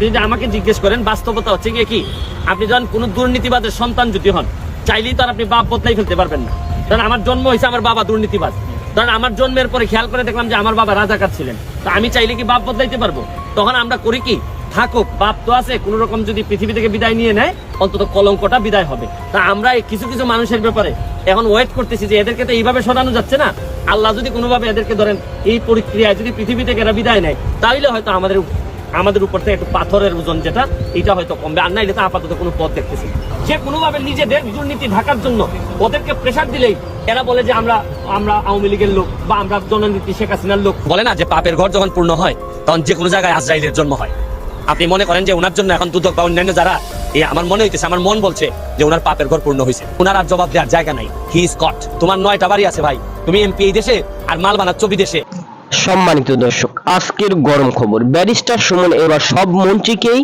যদি আমাকে জিজ্ঞেস করেন, বাস্তবতা হচ্ছে গিয়ে কি? আপনি যখন কোনো দুর্নীতিবাদের সন্তান যদি হন, চাইলেই তো আপনি বাপ বদলাই ফেলতে পারবেন না। কারণ আমার জন্ম হয়েছে আমার বাবা দুর্নীতিবাজ। কারণ আমার জন্মের পরে খেয়াল করে দেখলাম যে আমার বাবা রাজাকার ছিলেন। তা আমি চাইলে কি বাপ বদলাইতে পারব? তখন আমরা করি কি? থাকুক, বাপ তো আছে, কোন রকম যদি পৃথিবী থেকে বিদায় নিয়ে নেয়, অন্তত কলঙ্কটা বিদায় হবে। তা আমরা কিছু কিছু মানুষের ব্যাপারে এখন ওয়েট করতেছি যে এদেরকে তো এইভাবে সরানো যাচ্ছে না। আল্লাহ যদি কোনোভাবে এদেরকে ধরেন, এই প্রক্রিয়ায় যদি পৃথিবী থেকে এরা বিদায় নেয় তাহলে হয়তো আমাদের আমাদের উপর থেকে একটু পাথরের ওজন যেটা, এটা হয়তো কমবে। আর নাইলে তো আপাতত কোনো পথ দেখতেছি। যে কোনোভাবে নিজেদের দুর্নীতি ঢাকার জন্য ওদেরকে প্রেশার দিলেই এরা বলে যে আমরা আমরা আওয়ামী লীগের লোক বা আমরা জননীতি শেখ হাসিনার লোক। বলে না যে পাপের ঘর যখন পূর্ণ হয়, তখন যে কোনো জায়গায় আজরাইলের জন্ম হয়। আপনি মনে করেন যে ওনার জন্য এখন দুদক বা অন্যান্য যারা এই আমার মনে হইতেছে, আমার মন বলছে যে ওনার পাপের ঘর পূর্ণ হয়েছে ওনার আর জবাব দেওয়ার জায়গা নাই। হি ইজ কট তোমার নয়টা বাড়ি আছে ভাই। তুমি এমপি এই দেশে আর মাল বানাচ্ছ বিদেশে। সম্মানিত দর্শক, আজকের গরম খবর। ব্যারিস্টার সুমন এবার সব মন্ত্রীকেই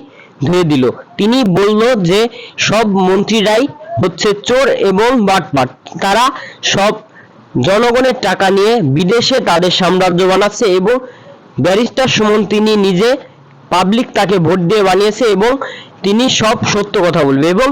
ধুয়ে দিল। তিনি বলল যে, সব মন্ত্রীরাই হচ্ছে চোর এবং বাটপাট। তারা সব জনগণের টাকা নিয়ে বিদেশে তাদের সাম্রাজ্য বানাচ্ছে এবং ব্যারিস্টার সুমন তিনি নিজে পাবলিক তাকে ভোট দিয়ে বানিয়েছে এবং তিনি সব সত্য কথা বলবে এবং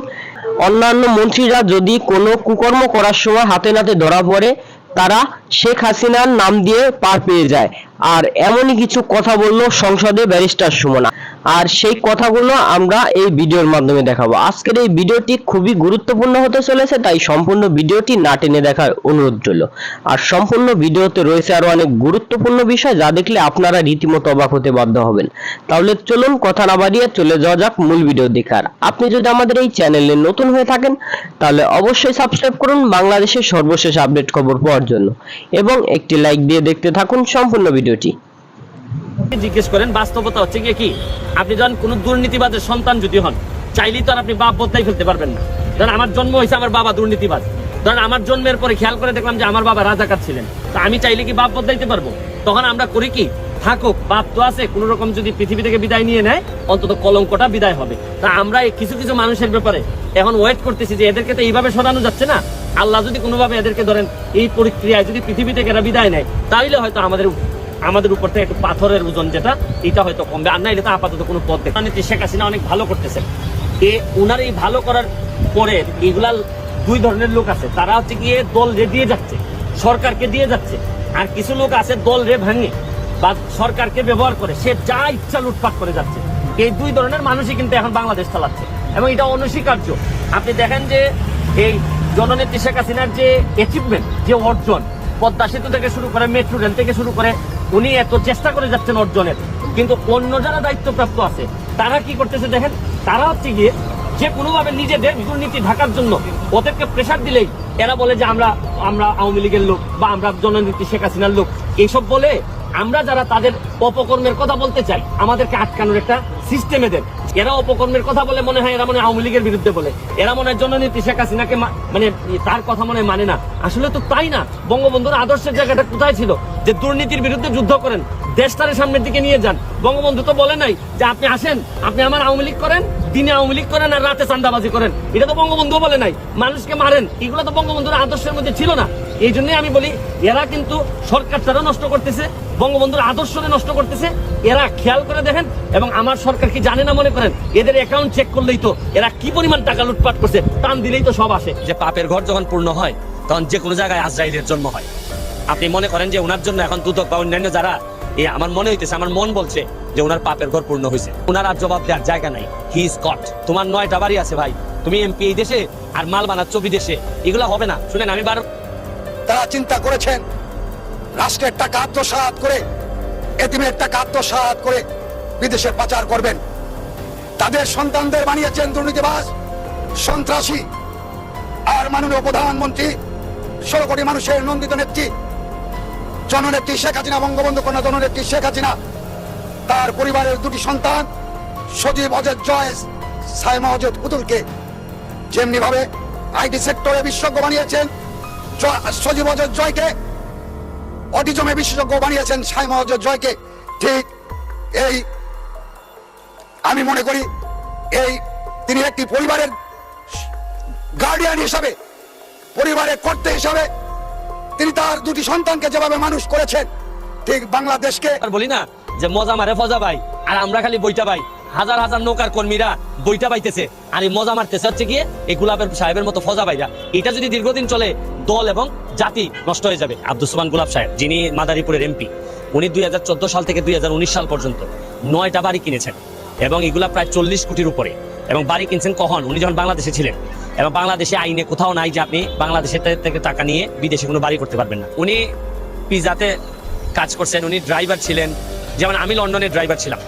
অন্যান্য মন্ত্রীরা যদি কোনো কুকর্ম করার সময় হাতে নাতে ধরা পড়ে তারা শেখ হাসিনার নাম দিয়ে পার পেয়ে যায়। আর এমনই কিছু কথা বলল সংসদে ব্যারিস্টার সুমনা। আর সেই কথাগুলো আমরা এই ভিডিওর মাধ্যমে দেখাবো। আজকের এই ভিডিওটি খুবই গুরুত্বপূর্ণ হতে চলেছে, তাই সম্পূর্ণ ভিডিওটি না টেনে দেখার অনুরোধ রইল। আর সম্পূর্ণ ভিডিওতে রয়েছে আরও অনেক গুরুত্বপূর্ণ বিষয়, যা দেখলে আপনারা রীতিমতো অবাক হতে বাধ্য হবেন। তাহলে চলুন কথা না বাড়িয়ে চলে যাওয়া যাক মূল ভিডিও দেখার আপনি যদি আমাদের এই চ্যানেলে নতুন হয়ে থাকেন, তাহলে অবশ্যই সাবস্ক্রাইব করুন বাংলাদেশের সর্বশেষ আপডেট খবর পাওয়ার জন্য। এবং একটি লাইক দিয়ে দেখতে থাকুন সম্পূর্ণ ভিডিওটি। জিজ্ঞেস করেন, বাস্তবতা হচ্ছে কি? আপনি যখন কোনো দুর্নীতিবাদের সন্তান যদি হন, চাইলেই তো আপনি বাপ বদলাই ফেলতে পারবেন না। কারণ আমার জন্ম হয়েছে আমার বাবা দুর্নীতিবাজ। কারণ আমার জন্মের পরে খেয়াল করে দেখলাম যে আমার বাবা রাজাকার ছিলেন। তা আমি চাইলে কি বাপ বদলাইতে পারব? তখন আমরা করি কি? থাকুক, বাপ তো আছে, কোন রকম যদি পৃথিবী থেকে বিদায় নিয়ে নেয়, অন্তত কলঙ্কটা বিদায় হবে। তা আমরা কিছু কিছু মানুষের ব্যাপারে এখন ওয়েট করতেছি যে এদেরকে তো এইভাবে সরানো যাচ্ছে না। আল্লাহ যদি কোনোভাবে এদেরকে ধরেন এই প্রক্রিয়ায় যদি পৃথিবী থেকে এরা বিদায় নেয় তাহলে হয়তো আমাদের আমাদের উপর থেকে একটু পাথরের ওজন যেটা, এটা হয়তো কমবে। আর নাইলে তো আপাতত কোনো পথ দেখে মানে শেখ হাসিনা অনেক ভালো করতেছে। এ ওনার এই ভালো করার পরে এগুলা দুই ধরনের লোক আছে। তারা হচ্ছে গিয়ে দল রে দিয়ে যাচ্ছে, সরকারকে দিয়ে যাচ্ছে। আর কিছু লোক আছে দল রে ভাঙে বা সরকারকে ব্যবহার করে। সে যা ইচ্ছা লুটপাট করে যাচ্ছে। এই দুই ধরনের মানুষই কিন্তু এখন বাংলাদেশ চালাচ্ছে। এবং এটা অনস্বীকার্য। আপনি দেখেন যে এই জননেত্রী শেখ হাসিনার যে অ্যাচিভমেন্ট যে অর্জন, পদ্মা সেতু থেকে শুরু করে মেট্রো রেল থেকে শুরু করে উনি এত চেষ্টা করে যাচ্ছেন অর্জনের। কিন্তু অন্য যারা দায়িত্বপ্রাপ্ত আছে, তারা কি করতেছে দেখেন? তারা হচ্ছে গিয়ে যে কোনোভাবে নিজেদের দুর্নীতি ঢাকার জন্য ওদেরকে প্রেশার দিলেই এরা বলে যে আমরা আমরা আওয়ামী লীগের লোক বা আমরা জননীতি শেখ হাসিনার লোক। এইসব বলে আমরা যারা তাদের অপকর্মের কথা বলতে চাই, আমাদেরকে আটকানোর একটা সিস্টেমে এদের এরা অপকর্মের কথা বলে, মনে হয় এরা মনে আওয়ামী লীগের বিরুদ্ধে বলে। এরা মনে জননীতি শেখ হাসিনাকে মানে তার কথা মনে মানে না। আসলে তো তাই না? বঙ্গবন্ধুর আদর্শের জায়গাটা কোথায় ছিল? যে দুর্নীতির বিরুদ্ধে যুদ্ধ করেন দেশটারে সামনের দিকে নিয়ে যান। বঙ্গবন্ধু তো বলে নাই যে, আপনি আসেন, আপনি আমার আওয়ামী লীগ করেন দিনে আওয়ামী লীগ করেন আর রাতে চান্দাবাজি করেন। এটা তো বঙ্গবন্ধু বলে নাই। মানুষকে মারেন। এগুলো তো বঙ্গবন্ধুর আদর্শের মধ্যে ছিল না। এই জন্যই আমি বলি, এরা কিন্তু সরকারটারও নষ্ট করতেছে, বঙ্গবন্ধুর আদর্শকে নষ্ট করতেছে। এরা খেয়াল করে দেখেন, এবং আমার সরকার কি জানে না মনে করেন? এদের অ্যাকাউন্ট চেক করলেই তো এরা কি পরিমাণ টাকা লুটপাট করছে, টান দিলেই তো সব আসে। যে পাপের ঘর যখন পূর্ণ হয়, তখন যে কোনো জায়গায় আজরাইলের জন্ম হয়। আপনি মনে করেন যে ওনার জন্য এখন দুদক বা অন্যান্য যারা এই আমার মনে হইতেছে, আমার মন বলছে যে ওনার পাপের ঘর পূর্ণ হয়েছে ওনার আর জবাব দেওয়ার জায়গা নাই। হি ইজ কট তোমার নয়টা বাড়ি আছে ভাই। তুমি এমপি এই দেশে আর মাল বানাচ্ছ বিদেশে। এগুলো হবে না। শুনেন, আমি বার তারা চিন্তা করেছেন, রাষ্ট্রের টাকা আত্মসাৎ করে, এতিমের টাকা আত্মসাৎ করে বিদেশে পাচার করবেন। তাদের সন্তানদের বানিয়েছেন দুর্নীতিবাজ, সন্ত্রাসী। আর মাননীয় প্রধানমন্ত্রী, ষোলো কোটি মানুষের নন্দিত নেত্রী জননেত্রী শেখ হাসিনা, বঙ্গবন্ধু কন্যা জননেত্রী শেখ হাসিনা, তার পরিবারের দুটি সন্তান, সজীব অজয় জয় সাইমা অজয় পুতুলকে যেমনি ভাবে আইটি সেক্টরে বিশেষজ্ঞ বানিয়েছেন সজীব অজয় জয়কে, অটিজমে বিশেষজ্ঞ বানিয়েছেন সাইমা অজয় জয়কে, ঠিক এই আমি মনে করি এই তিনি একটি পরিবারের গার্ডিয়ান হিসাবে, পরিবারের কর্তা হিসাবে তিনি তার দুটি সন্তানকে যেভাবে মানুষ করেছেন, ঠিক বাংলাদেশকে। আর বলি না যে মজা মারে, ফজা ভাই। আর আমরা খালি বইটা ভাই হাজার হাজার নৌকার কর্মীরা বইটা পাইতেছে। আর এই মজা মারতেছে হচ্ছে গিয়ে এই গুলাবের সাহেবের মতো ফজা বাইরা এটা যদি দীর্ঘদিন চলে, দল এবং জাতি নষ্ট হয়ে যাবে। আব্দুল সুমান গুলাব সাহেব, যিনি মাদারীপুরের এমপি, উনি দুই হাজার চোদ্দ সাল থেকে দুই হাজার উনিশ সাল পর্যন্ত নয়টা বাড়ি কিনেছেন। এবং এগুলা প্রায় চল্লিশ কোটির উপরে। এবং বাড়ি কিনছেন কখন উনি যখন বাংলাদেশে ছিলেন এবং বাংলাদেশে আইনে কোথাও নাই যে আপনি বাংলাদেশের থেকে টাকা নিয়ে বিদেশে কোনো বাড়ি করতে পারবেন না। উনি পিজাতে কাজ করছেন, উনি ড্রাইভার ছিলেন। যেমন আমি লন্ডনের ড্রাইভার ছিলাম।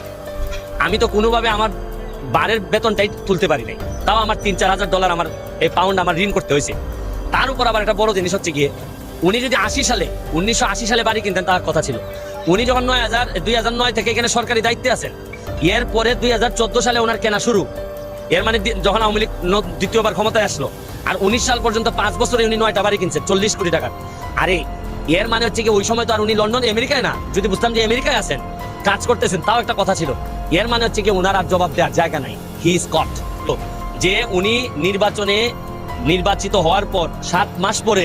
আমি তো কোনোভাবে আমার বারের বেতনটাই তুলতে পারি নাই। তাও আমার তিন চার হাজার ডলার আমার এই পাউন্ড আমার ঋণ করতে হয়েছে। তার উপর আবার একটা বড় জিনিস হচ্ছে গিয়ে, উনি যদি আশি সালে, উনিশশো আশি সালে বাড়ি কিনতেন তার কথা ছিল। উনি যখন নয় হাজার, দুই হাজার নয় থেকে এখানে সরকারি দায়িত্বে আছেন, এরপরে দুই হাজার চোদ্দ সালে ওনার কেনা শুরু। এর মানে যখন আওয়ামী লীগ দ্বিতীয়বার ক্ষমতায় আসলো, আর উনিশ সাল পর্যন্ত পাঁচ বছরে উনি নয়টা বাড়ি কিনছেন চল্লিশ কোটি টাকা আরে, এর মানে হচ্ছে কি, ওই সময় তো আর উনি লন্ডন, আমেরিকায় না? যদি বুঝতাম যে আমেরিকায় আছেন, কাজ করতেছেন, তাও একটা কথা ছিল। এর মানে হচ্ছে কি ওনার আর জবাব দেওয়ার জায়গা নাই। হি ইজ কট তো, যে উনি নির্বাচনে নির্বাচিত হওয়ার পর, সাত মাস পরে,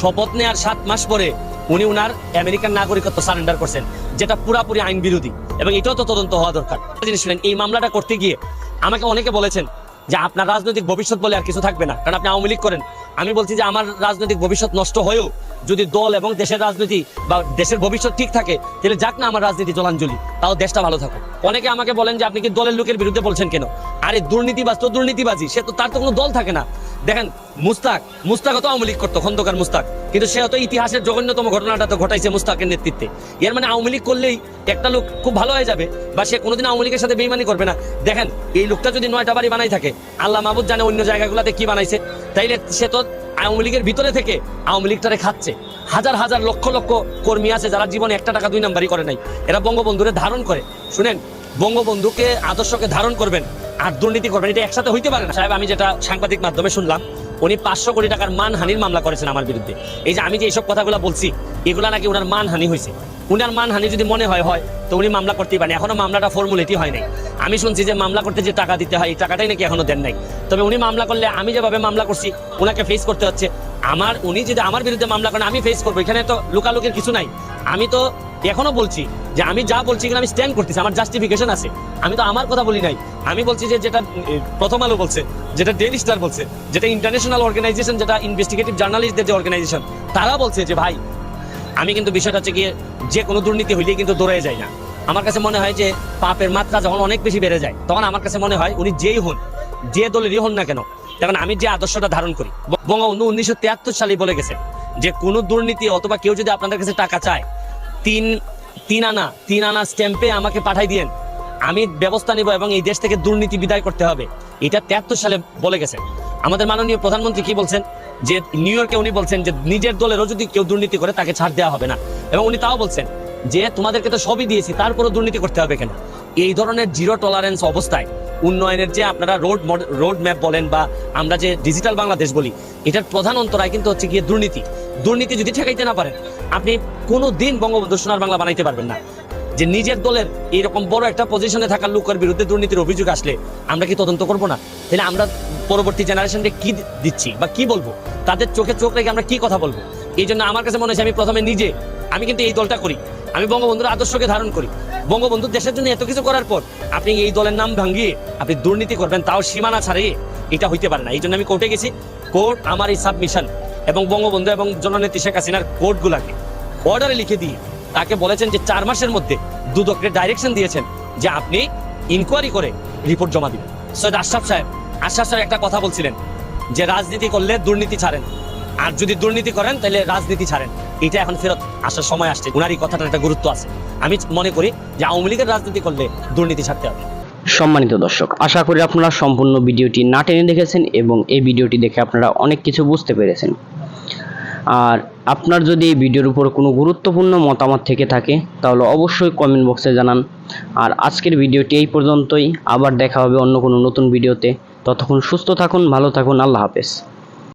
শপথ নেওয়ার সাত মাস পরে, উনি উনার আমেরিকান নাগরিকত্ব সারেন্ডার করছেন, যেটা পুরাপুরি আইন বিরোধী। এবং এটাও তো তদন্ত হওয়া দরকার। জিনিস এই মামলাটা করতে গিয়ে আমাকে অনেকে বলেছেন যে আপনার রাজনৈতিক ভবিষ্যৎ বলে আর কিছু থাকবে না। কারণ আপনি আওয়ামী লীগ করেন। আমি বলছি যে আমার রাজনৈতিক ভবিষ্যৎ নষ্ট হয়েও যদি দল এবং দেশের রাজনীতি বা দেশের ভবিষ্যৎ ঠিক থাকে, তাহলে যাক না আমার রাজনীতি জলাঞ্জলি। তাও দেশটা ভালো থাকুক। অনেকে আমাকে বলেন যে আপনি কি দলের লোকের বিরুদ্ধে বলছেন কেন? আরে দুর্নীতিবাজ তো দুর্নীতিবাজি সে তো, তার তো কোনো দল থাকে না। দেখেন, মুস্তাক মুস্তাক তো আওয়ামী লীগ করতো, খন্দকার মুস্তাক। কিন্তু সে তো ইতিহাসের জঘন্যতম ঘটনাটা তো ঘটাইছে মুস্তাকের নেতৃত্বে। এর মানে আওয়ামী লীগ করলেই একটা লোক খুব ভালো হয়ে যাবে বা সে কোনোদিন আওয়ামী লীগের সাথে বেইমানি করবে না। দেখেন, এই লোকটা যদি নয়টা বাড়ি বানাই থাকে, আল্লাহ মাহবুদ জানে অন্য জায়গাগুলোতে কি বানাইছে। তাইলে সে তো আওয়ামী লীগের ভিতরে থেকে আওয়ামী লীগটারে খাচ্ছে। হাজার হাজার লক্ষ লক্ষ কর্মী আছে যারা জীবনে একটা টাকা দুই নাম্বারই করে নাই। এরা বঙ্গবন্ধুরে ধারণ করে। শুনেন, বঙ্গবন্ধুকে, আদর্শকে ধারণ করবেন। আর দুর্নীতি করবেন, এটা একসাথে হইতে পারে না। সাহেব, আমি যেটা সাংবাদিক মাধ্যমে শুনলাম, উনি পাঁচশো কোটি টাকার মানহানির মামলা করেছেন আমার বিরুদ্ধে। এই যে আমি যে এইসব কথাগুলো বলছি, এগুলা নাকি ওনার মানহানি হয়েছে। উনার মানহানি যদি মনে হয় হয়, তো উনি মামলা করতেই পারেন। এখনও মামলাটা ফর্মুলেটি হয় নাই। আমি শুনছি যে মামলা করতে যে টাকা দিতে হয়, এই টাকাটাই নাকি এখনও দেন নাই। তবে উনি মামলা করলে আমি যেভাবে মামলা করছি ওনাকে ফেস করতে হচ্ছে। আমার, উনি যদি আমার বিরুদ্ধে মামলা করেন, আমি ফেস করব। এখানে তো লুকালুকির কিছু নাই। আমি তো এখনও বলছি যে আমি যা বলছি এখানে আমি স্ট্যান্ড করতেছি, আমার জাস্টিফিকেশন আছে। আমি তো আমার কথা বলি নাই। আমি বলছি যে যেটা প্রথম আলো বলছে, যেটা ডেলি স্টার বলছে, যেটা ইন্টারন্যাশনাল অর্গানাইজেশন যেটা ইনভেস্টিগেটিভ জার্নালিস্টদের যে অর্গানাইজেশন তারা বলছে যে, ভাই, আমি কিন্তু বিষয়টা হচ্ছে গিয়ে যে কোনো দুর্নীতি হইলেই কিন্তু দৌড়ে যায় না। আমার কাছে মনে হয় যে পাপের মাত্রা যখন অনেক বেশি বেড়ে যায়, তখন আমার কাছে মনে হয় উনি যেই হন, যে দলেরই হন না কেন তখন আমি যে আদর্শটা ধারণ করি, বঙ্গবন্ধু উনিশশো তিয়াত্তর সালে বলে গেছে যে, কোনো দুর্নীতি অথবা কেউ যদি আপনাদের কাছে টাকা চায় তিন তিন আনা তিন আনা স্ট্যাম্পে আমাকে পাঠাই দিয়েন। আমি ব্যবস্থা নিব এবং এই দেশ থেকে দুর্নীতি বিদায় করতে হবে। এটা তিয়াত্তর সালে বলে গেছেন আমাদের মাননীয় প্রধানমন্ত্রী কি বলছেন? যে নিউ ইয়র্কে উনি বলছেন যে নিজের দলেরও যদি কেউ দুর্নীতি করে তাকে ছাড় দেওয়া হবে না। এবং উনি তাও বলছেন যে তোমাদেরকে তো সবই দিয়েছি, তারপরও দুর্নীতি করতে হবে কেন? এই ধরনের জিরো টলারেন্স অবস্থায় উন্নয়নের যে আপনারা রোড রোড ম্যাপ বলেন বা আমরা যে ডিজিটাল বাংলাদেশ বলি, এটার প্রধান অন্তরায় কিন্তু হচ্ছে গিয়ে দুর্নীতি। দুর্নীতি যদি ঠেকাইতে না পারেন আপনি কোনো দিন বঙ্গবন্ধু সোনার বাংলা বানাইতে পারবেন না। যে নিজের দলের এইরকম বড় একটা পজিশনে থাকা লোকের বিরুদ্ধে দুর্নীতির অভিযোগ আসলে আমরা কি তদন্ত করব না? তাহলে আমরা পরবর্তী জেনারেশনকে কি দিচ্ছি বা কি বলব? তাদের চোখে চোখ রেখে আমরা কি কথা বলব? এই জন্য আমার কাছে মনে হচ্ছে আমি প্রথমে নিজে, আমি কিন্তু এই দলটা করি। আমি বঙ্গবন্ধুর আদর্শকে ধারণ করি। বঙ্গবন্ধু দেশের জন্য এত কিছু করার পর আপনি এই দলের নাম ভাঙিয়ে আপনি দুর্নীতি করবেন, তাও সীমানা ছাড়িয়ে এটা হইতে পারে না। এই জন্য আমি কোর্টে গেছি। কোর্ট আমার এই সাবমিশন এবং বঙ্গবন্ধু এবং জননেত্রী শেখ হাসিনার কোর্টগুলাকে অর্ডারে লিখে দিয়ে তাকে বলেছেন যে চার মাসের মধ্যে দুদককে ডাইরেকশন দিয়েছেন যে আপনি ইনকোয়ারি করে রিপোর্ট জমা দিবেন। সৈয়দ আশরাফ সাহেব আশরাফ সাহেব একটা কথা বলছিলেন যে রাজনীতি করলে দুর্নীতি ছাড়েন। আর যদি দুর্নীতি করেন, তাহলে রাজনীতি ছাড়েন। এটা এখন ফেরত আসার সময় আসছে। ওনার এই কথাটার একটা গুরুত্ব আছে। আমি মনে করি যে আওয়ামী লীগের রাজনীতি করলে দুর্নীতি ছাড়তে হবে। সম্মানিত দর্শক, আশা করি আপনারা সম্পূর্ণ ভিডিওটি না টেনে দেখেছেন এবং এই ভিডিওটি দেখে আপনারা অনেক কিছু বুঝতে পেরেছেন। আর আপনার যদি এই ভিডিওর উপর কোনো গুরুত্বপূর্ণ মতামত থেকে থাকে, তাহলে অবশ্যই কমেন্ট বক্সে জানান। আর আজকের ভিডিওটি এই পর্যন্তই। আবার দেখা হবে অন্য কোনো নতুন ভিডিওতে। ততক্ষণ সুস্থ থাকুন, ভালো থাকুন, আল্লাহ হাফেজ।